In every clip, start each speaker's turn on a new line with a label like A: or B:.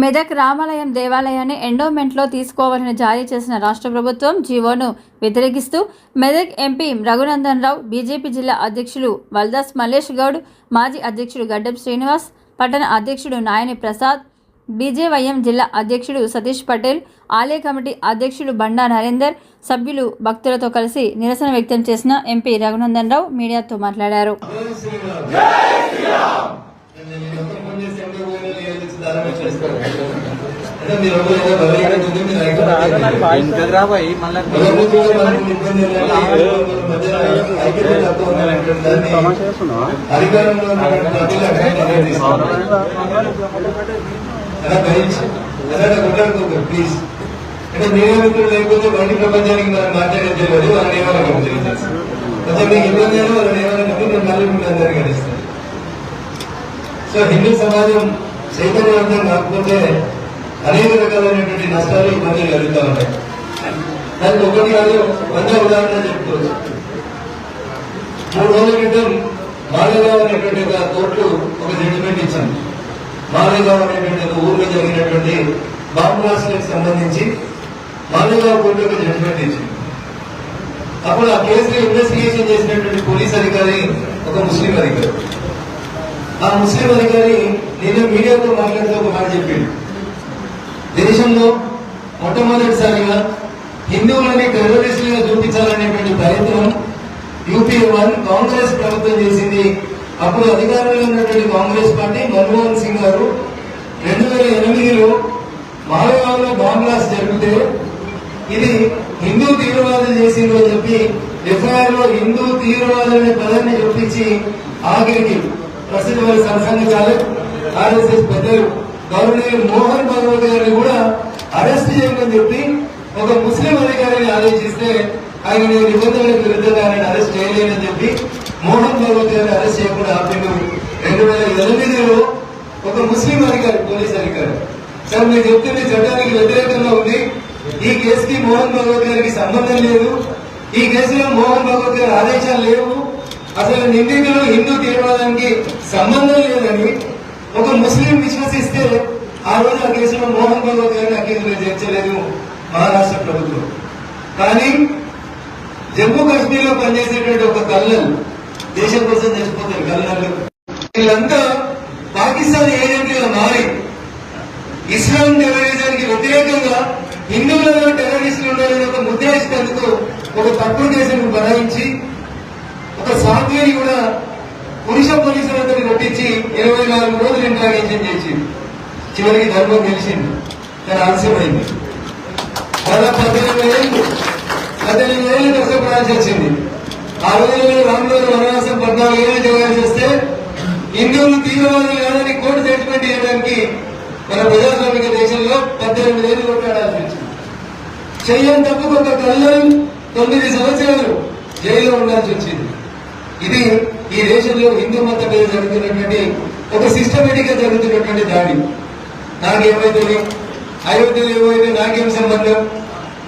A: మెదక్ రామాలయం దేవాలయాన్ని ఎండోమెంట్లో తీసుకోవాలని జారీ చేసిన రాష్ట్ర ప్రభుత్వం జీవోను వ్యతిరేకిస్తూ మెదక్ ఎంపీ రఘునందన్ రావు బీజేపీ జిల్లా అధ్యక్షులు వల్దాస్ మల్లేష్ గౌడ్ మాజీ అధ్యక్షుడు గడ్డం శ్రీనివాస్ పట్టణ అధ్యక్షుడు నాయని ప్రసాద్ బీజేవైఎం జిల్లా అధ్యక్షుడు సతీష్ పటేల్ ఆలయ కమిటీ అధ్యక్షుడు బండా నరేందర్ సభ్యులు భక్తులతో కలిసి నిరసన వ్యక్తం చేసిన ఎంపీ రఘునందన్ రావు మీడియాతో మాట్లాడారు.
B: ఇంటికి రాబోయి మళ్ళీ
C: ప్లీజ్ అంటే మీరే మిత్రులు లేకపోతే బయట ప్రపంచానికి మనం మాట్లాడేది తెలియదు వాళ్ళని ఏమైనా కొంచెం మీకు ఇబ్బంది అయినా వాళ్ళని ఏమైనా నేను మళ్ళీ మీకు అందరికీ సో హిందూ సమాజం చైతన్యవంతం కాకపోతే అనేక రకాలైనటువంటి నష్టాలు ఇబ్బందులు కలుగుతూ ఉంటాయి. దానికి ఒకటి కాదు వంద ఉదాహరణ చెప్పుకోవచ్చు. మూడు రోజుల క్రితం మాలేగావ్ అనేటువంటి ఒక కోర్టు ఒక జడ్జిమెంట్ ఇచ్చింది మాలేగావ్ అనేటువంటి ఒక ఊర్లో జరిగినటువంటి బాంబు బ్లాస్ట్లకు సంబంధించి మాలేగావ్ కోర్టు ఒక జడ్జిమెంట్ ఇచ్చింది. అప్పుడు ఆ కేసులో ఇన్వెస్టిగేషన్ చేసినటువంటి పోలీస్ అధికారి ఒక ముస్లిం అధికారి. ఆ ముస్లిం అధికారి నేను మీడియాతో మాట్లాడుతూ ఒక మాట చెప్పింది దేశంలో మొట్టమొదటిసారిగా హిందువులని టెర్రరిస్టులుగా చూపించాలనేటువంటి ప్రయత్నం యూపీ వన్ కాంగ్రెస్ ప్రభుత్వం చేసింది. అప్పుడు అధికారంలో ఉన్నటువంటి కాంగ్రెస్ పార్టీ మన్మోహన్ సింగ్ గారు రెండు వేల ఎనిమిదిలో మాలగాంలో బాంగ్లాస్ జరిగితే ఇది హిందూ తీవ్రవాదం చేసిందో చెప్పి ఎఫ్ఐఆర్లో హిందూ తీవ్రవాదం అనే పదాన్ని చూపించి ఆఖరికి ప్రసిద్ధ వారి సంఘ ఆర్ఎస్ఎస్ పెద్దలు గౌరవనీయులు మోహన్ భగవత్ గారిని కూడా అరెస్ట్ చేయమని చెప్పి ఒక ముస్లిం అధికారిని ఆదేశిస్తే ఆయన నేను నిబంధనలకు విరుద్ధంగా ఆయన అరెస్ట్ చేయలేనని చెప్పి మోహన్ భగవత్ గారిని అరెస్ట్ చేయకుండా ఆపిండు. రెండు వేల ఎనిమిదిలో ఒక ముస్లిం అధికారి పోలీస్ అధికారి. సార్ మీరు చెప్తుంది చట్టానికి వ్యతిరేకంగా ఉంది. ఈ కేసుకి మోహన్ భగవత్ గారికి సంబంధం లేదు. ఈ కేసులో మోహన్ భగవత్ గారి ఆదేశాలు లేవు. అసలు నిందితులు హిందూ తీవ్రవాదానికి సంబంధం లేదని ఒక ముస్లిం విశ్వసిస్తే ఆ రోజు ఆ కేసులో మోహన్ భగవత్ గారిని అకేసులో చేర్చలేదు మహారాష్ట్ర ప్రభుత్వం. కానీ జమ్మూ కాశ్మీర్లో పనిచేసేటువంటి ఒక కల్లలు దేశం కోసం చచ్చిపోతారు కల్లలు వీళ్ళంతా పాకిస్తాన్ ఏజెంట్లుగా మారి ఇస్లాం టెర్రరిజానికి వ్యతిరేకంగా హిందువులలో టెర్రరిస్టులు ఉండాలని ఒక ఉద్దేశించేందుకు ఒక తప్పుడు కేసును బనాయించి ఒక సాధ్విని కూడా పురుష పోలీసులందరూ కొట్టించి ఇరవై నాలుగు రోజులు ఇంట్రాగేషన్ చేసింది. చివరికి ధర్మం గెలిచింది. కానీ ఆలస్యమైంది. దాదాపు పద్దెనిమిది ఏళ్ళు పద్దెనిమిది ఏళ్ళు కష్టపడాల్సి వచ్చింది ఆ రోజుల్లో రాములు వనవాసం పద్నాలుగు ఏళ్ళు చేయాల్సి వస్తే హిందువులు తీవ్రవాదులు కాదని కోర్టు జడ్జిమెంట్ చేయడానికి మన ప్రజాస్వామిక దేశంలో పద్దెనిమిది ఏళ్ళు కొట్లాడాల్సి వచ్చింది. చెయ్యని తప్పుకు ఒక తొమ్మిది సంవత్సరాలు జైల్లో ఉండాల్సి వచ్చింది. ఇది ఈ దేశంలో హిందూ మతం మీద జరుగుతున్నటువంటి ఒక సిస్టమేటిక్గా జరుగుతున్నటువంటి దాడి. నాకేమైతుంది అయోధ్యలో ఏమైతే నాకేం సంబంధం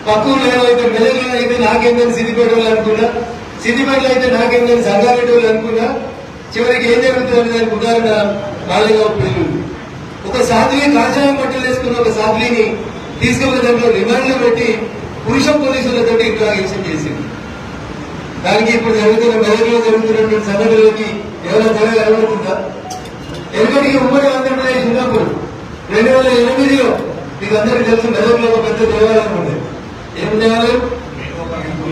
C: పక్కూరులో ఏమైతే మెదడులో అయితే నాకేందని సిద్దిపేట వాళ్ళు అనుకున్నా సిద్దిపేటలో అయితే నాకేందని సంగారెడ్డి వాళ్ళు అనుకున్నా చివరికి ఏం జరుగుతుంది దానికి ఉదాహరణ మాలేగావ్ పిల్లలు ఒక సాధ్వి కాషాయం బట్టలు వేసుకున్న ఒక సాధ్విని తీసుకున్న దాంట్లో రిమాండ్లో పెట్టి పురుష పోలీసులతో ఇంట్రాగేషన్ చేసింది. దానికి ఇప్పుడు జరుగుతున్న మెదడులో జరుగుతున్నటువంటి సంఘటనలకి ఏమైనా తెర కనబడుతుందా? ఎందుకంటే ఉమ్మడి ఆంధ్రప్రదేశ్ ఉన్నప్పుడు రెండు వేల ఎనిమిదిలో మీకు అందరికీ తెలుసు మెదడులో ఒక పెద్ద దేవాలయం ఉంది. ఏం దేవాలయం?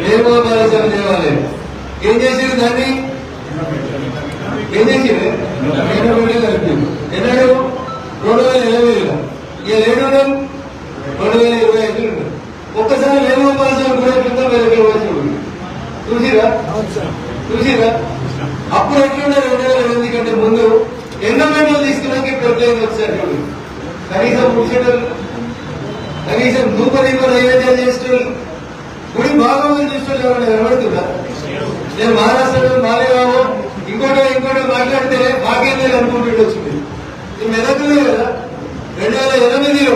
C: వేణుగోపాలస్వామి దేవాలయం. ఏం చేసారు దాన్ని? ఏం చేసారు ఎన్నాడు రెండు వేల ఎనిమిదిలో ఇక ఏడు రెండు వేల ఇరవై ఐదు ఒక్కసారి వేణుగోపాలస్వామి కూడా క్రితం వేరే చూడండి చూసిరా? చూసిరా? అప్పుడు ఎట్లున్నారు రెండు వేల ఎనిమిది కంటే ముందు ఎండమెంట్లో తీసుకున్నాక ఇప్పుడు ఎట్లయింది వచ్చారు కనీసం ముడిచేటోళ్ళు కనీసం ధూపదీప నైవేద్యాలు చేసేటోళ్ళు గుడి భాగవతం చూసేటోళ్ళు ఎవరైనా కనబడుతుందా నేను మహారాష్ట్రలో మాలేగామో ఇంకోటో ఇంకోటో మాట్లాడితే మాకేందే అనుకుంటుండొచ్చు మీరు. ఇది మెదకులే కదా రెండు వేల ఎనిమిదిలో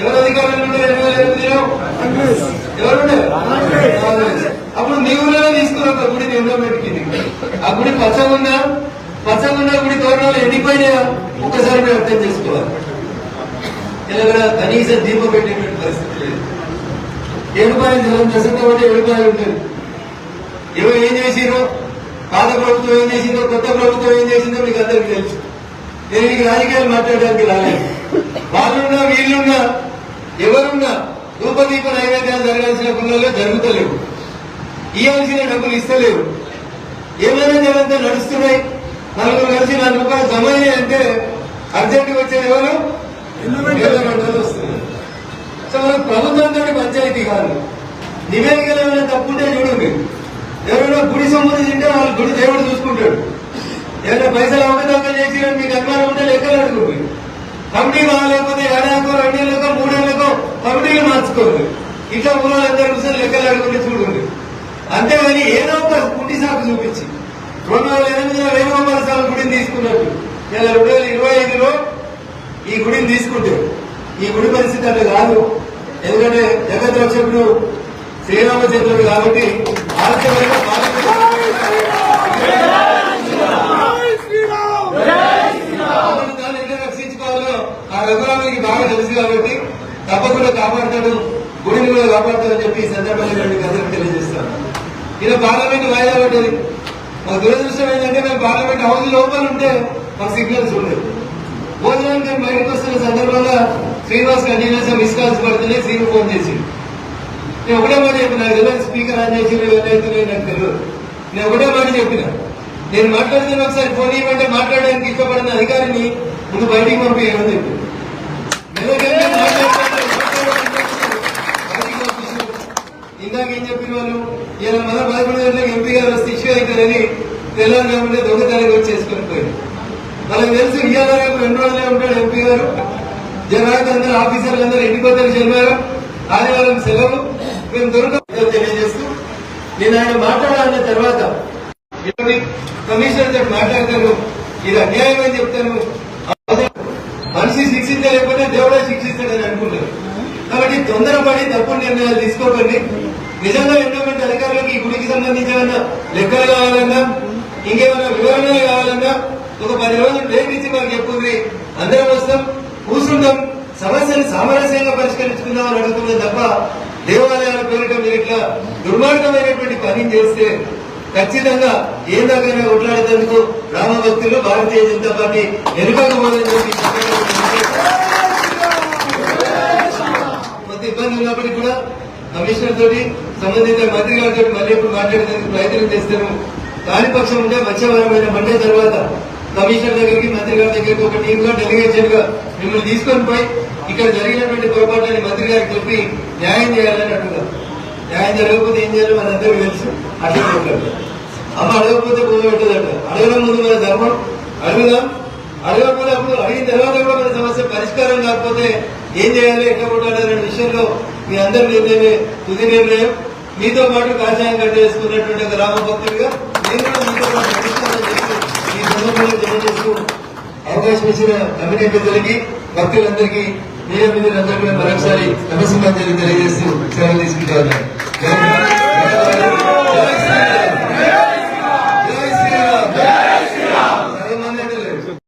C: ఎవరు అధికారంలో ఉండే రెండు వేల ఎనిమిదిలో ఎవరుండే కాంగ్రెస్. అప్పుడు మీ ఊళ్ళోనే తీసుకున్న ఒక గుడిని ఎండోమెంట్ కింద ఆ గుడి పచ్చగుందా పచ్చగుందా గుడి తోరణాలు ఎండిపోయినాయా? ఒక్కసారి మీరు అర్థం చేసుకోవాలి. ఇలా కూడా కనీసం దీపం పెట్టేటువంటి పరిస్థితి లేదు. ఏడుపాయలు జలం దశంతో ఒకటి ఏడుపాయలు ఉంటుంది ఎవరు ఏం చేసిరో పాత ప్రభుత్వం ఏం చేసిందో కొత్త ప్రభుత్వం ఏం చేసిందో మీకు అందరికి తెలుసు. నేను మీకు రాజకీయాలు మాట్లాడడానికి రాలేదు. వాళ్ళున్నా వీళ్ళున్నా ఎవరున్నా రూపదీప నైవేద్యాలు జరగాల్సిన పనులలో జరుగుతలేవు. ఇవ్వాల్సిన డబ్బులు ఇస్తలేవు. ఏమైనా జనంతా నడుస్తున్నాయి? నలుగురు కలిసి నాలుగు రూపాయలు జమ అంటే అర్జెంట్ వచ్చేది ఎవరు? సో మనకు ప్రభుత్వంతో పంచాయతీ కాదు. నివేదికలు ఏమైనా తప్పుంటే చూడండి. ఎవరైనా గుడి తింటే వాళ్ళు గుడి దేవుడు చూసుకుంటాడు. ఏమైనా పైసలు అవకతవకలు చేసి మీకు అనుమానం ఉంటే లెక్కలు అడుగుతుంది. కమిటీ కాలేకపోతే ఏడాదికో రెండేళ్ళకో మూడేళ్ళకో కమిటీలు మార్చుకోరు ఇట్లా ఊళ్ళందరూ కూర్చొని లెక్కలు అడుగుంటే చూడండి. అంతేగాని ఏదో ఒక గుడ్డి సాకు చూపించి. రెండు వేల ఎనిమిదిలో వేణుగోపాల స్వామి గుడిని తీసుకున్నట్టు ఇలా రెండు వేల ఇరవై ఐదులో ఈ గుడిని తీసుకుంటే ఈ గుడి పరిస్థితి అంటే కాదు. ఎందుకంటే జగత్ రక్షకుడు శ్రీరామచంద్రుడు కాబట్టి ఆలస్యమైన రక్షించుకోవాలో ఆ రఘురామునికి బాగా తెలుసు కాబట్టి తప్పకుండా కాపాడతాడు. గుడిని కూడా కాపాడతాడని చెప్పి ఈ సందర్భంగా రెండు కథలు తెలియజేస్తాను ఇలా పార్లమెంట్ వాయిదా పడ్డది. మా దురదృష్టం ఏంటంటే మేము పార్లమెంట్ హౌస్ లోపల ఉంటే మాకు సిగ్నల్స్ ఉండేది భోజనానికి బయటకు వస్తున్న సందర్భంగా శ్రీనివాస్ కంటిన్యూస్ మిస్ కాల్స్ పడుతున్నాయి శ్రీను ఫోన్ చేసి నేను ఒకటే మాట చెప్పిన నాకు స్పీకర్ ఆన్ చేసి వెళ్ళవుతున్నాయి నాకు తెలియదు. నేను ఒకటే మాట చెప్పిన నేను మాట్లాడుతున్న ఒకసారి ఫోన్ ఇవ్వమంటే మాట్లాడడానికి ఇష్టపడిన అధికారిని ముందు బయటికి పంపించమని చెప్పి ఇందాక ఏం చెప్పిన వాళ్ళు ఇలా మన పదకొండు గంటలకు ఎంపీ గారు వస్తే ఇష్యూ అవుతారని తెల్లారుజామునే ఉంటే దొంగతనం చేసుకుని పోయింది వాళ్ళకి తెలుసు ఇవాళ రేపు రెండు రోజులే ఉంటాడు ఎంపీ గారు. జనానికి అందరూ ఆఫీసర్లు అందరూ ఎండిపోతారు శనివారం. ఆదివారం సెలవు. మేము దొరకదు తెలియజేస్తూ నేను ఆయన మాట్లాడాలన్న తర్వాత కమిషనర్తో మాట్లాడతాను. ఇది అన్యాయం అని చెప్తాను. మనిషి శిక్షించలేకపోతే దేవుడే శిక్షిస్తాడని అనుకుంటారు. కాబట్టి తొందరపడి తప్పుడు నిర్ణయాలు తీసుకోకండి. నిజంగా ఎండోమెంట్ అధికారులకు ఈ గుడికి సంబంధించిన లెక్కలు కావాలన్నా ఇంకేమైనా వివరణలు కావాలన్నా ఒక పది రోజులు టైం ఇచ్చి మాకు చెప్పుంది అందరం వస్తాం కూర్చుంటాం సమస్యను సామరస్యంగా పరిష్కరించుకుందాం అని అడుగుతున్నాం తప్ప దేవాలయాల పేరిట మీరు ఇట్లా దుర్మార్గమైనటువంటి పని చేస్తే ఖచ్చితంగా ఏ దాకా కొట్లాడేందుకు రామభక్తులు భారతీయ జనతా పార్టీ వెనుకకపోదని చెప్పి కొంత ఇబ్బంది ఉన్నప్పటికీ కూడా కమిషనర్ తోటి సంబంధిత మంత్రి గారితో మళ్ళీ ఇప్పుడు మాట్లాడేందుకు ప్రయత్నం చేస్తాను కాని పక్షం ఉంటే వచ్చే మండే తర్వాత కమిషనర్ దగ్గరికి మంత్రి గారి దగ్గరికి ఒక టీమ్గా డెలిగేషన్గా మిమ్మల్ని తీసుకొని పోయి ఇక్కడ జరిగినటువంటి పొరపాట్లని మంత్రి గారికి చెప్పి న్యాయం చేయాలని అడుగుదాం న్యాయం జరగకపోతే ఏం చేయాలో మనందరికీ తెలుసు. అట్లా అమ్మ అడగకపోతే భూమి పెట్టదట. అడగడం ముందు మన ధర్మం. అడుగుదాం. అడగకపోతే అప్పుడు అడిగిన తర్వాత కూడా మన సమస్య పరిష్కారం కాకపోతే ఏం చేయాలి ఎట్లా కొట్టాలి అనే విషయంలో మీ అందరి నిర్ణయమే తుది నిర్ణయం మీతో పాటు కాషాయం కట్టేసుకున్నటువంటి ఒక రామ భక్తుడిగా నేను కూడా మీతో పాటు నడుస్తానని చెప్పి ఈ సందర్భంలో తెలియజేస్తూ అవకాశం ఇచ్చిన కమిటీ పెద్దలకి భక్తులందరికీ మీరే మీరందరికీ మరొకసారి నమస్కారం తెలియజేస్తూ సెలవు తీసుకుంటాను